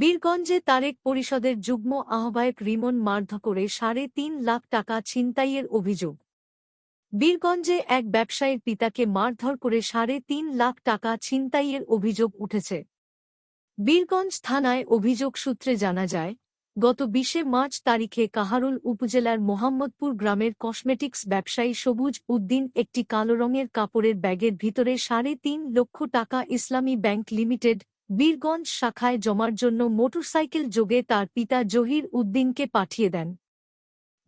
বীরগঞ্জে তারেক পরিষদের যুগ্ম আহ্বায়ক রিমন মার্ধ করে সাড়ে তিন লাখ টাকা ছিনতাইয়ের অভিযোগ। বীরগঞ্জে এক ব্যবসায়ীর পিতাকে মারধর করে সাড়ে তিন লাখ টাকা ছিনতাইয়ের অভিযোগ উঠেছে। বীরগঞ্জ থানায় অভিযোগ সূত্রে জানা যায়, গত বিশে মার্চ তারিখে কাহারুল উপজেলার মোহাম্মদপুর গ্রামের কসমেটিক্স ব্যবসায়ী সবুজ উদ্দিন একটি কালো রঙের কাপড়ের ব্যাগের ভিতরে সাড়ে তিন লক্ষ টাকা ইসলামী ব্যাংক লিমিটেড বীরগঞ্জ শাখায় জমার জন্য মোটরসাইকেল যোগে তার পিতা জহির উদ্দিনকে পাঠিয়ে দেন।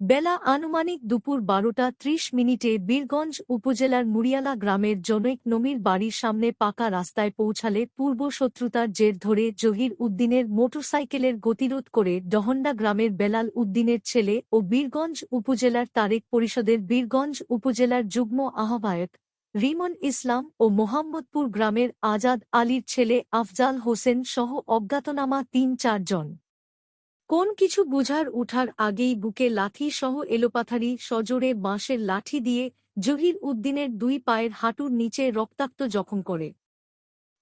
বেলা আনুমানিক দুপুর বারোটা ত্রিশ মিনিটে বীরগঞ্জ উপজেলার মুড়িয়ালা গ্রামের জনৈক নমির বাড়ির সামনে পাকা রাস্তায় পৌঁছালে পূর্ব শত্রুতার জের ধরে জহির উদ্দিনের মোটরসাইকেলের গতিরোধ করে ডহন্ডা গ্রামের বেলাল উদ্দিনের ছেলে ও বীরগঞ্জ উপজেলার তারেক পরিষদের বীরগঞ্জ উপজেলার যুগ্ম আহ্বায়ক রিমন ইসলাম ও মোহাম্মদপুর গ্রামের আজাদ আলীর ছেলে আফজাল হোসেন সহ অজ্ঞাতনামা তিন চারজন। কোন কিছু বুঝার উঠার আগেই বুকে লাথি সহ এলোপাথারি সজোরে বাঁশের লাঠি দিয়ে জহির উদ্দিনের দুই পায়ের হাঁটুর নিচে রক্তাক্ত জখম করে।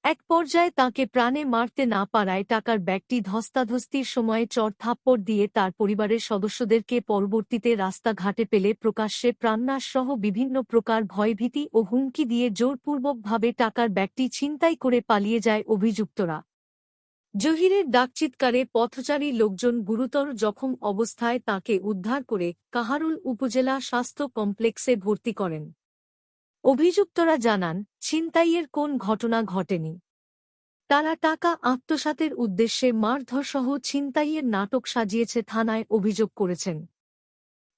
এক পর্যায়ে তাকে প্রাণে মারতে না পারায় টাকার ব্যাগটি ধস্তাধস্তির সময়ে চর থাপ্পড় দিয়ে তার পরিবারের সদস্যদেরকে পরবর্তীতে রাস্তাঘাটে পেলে প্রকাশ্যে প্রাণনাশসহ বিভিন্ন প্রকার ভয়ভীতি ও হুমকি দিয়ে জোরপূর্বকভাবে টাকার ব্যাগটি ছিনতাই করে পালিয়ে যায় অভিযুক্তরা। জহিরের ডাকচিৎকারে পথচারী লোকজন গুরুতর জখম অবস্থায় তাকে উদ্ধার করে কাহারুল উপজেলা স্বাস্থ্য কমপ্লেক্সে ভর্তি করেন। অভিযুক্তরা জানান, ছিনতাইয়ের কোন ঘটনা ঘটেনি। তারা টাকা আত্মসাতের উদ্দেশ্যে মারধরসহ ছিনতাইয়ের নাটক সাজিয়েছে থানায় অভিযোগ করেছেন।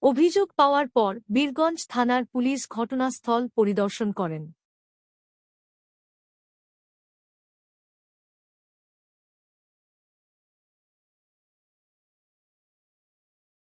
অভিযোগ পাওয়ার পর বীরগঞ্জ থানার পুলিশ ঘটনাস্থল পরিদর্শন করেন।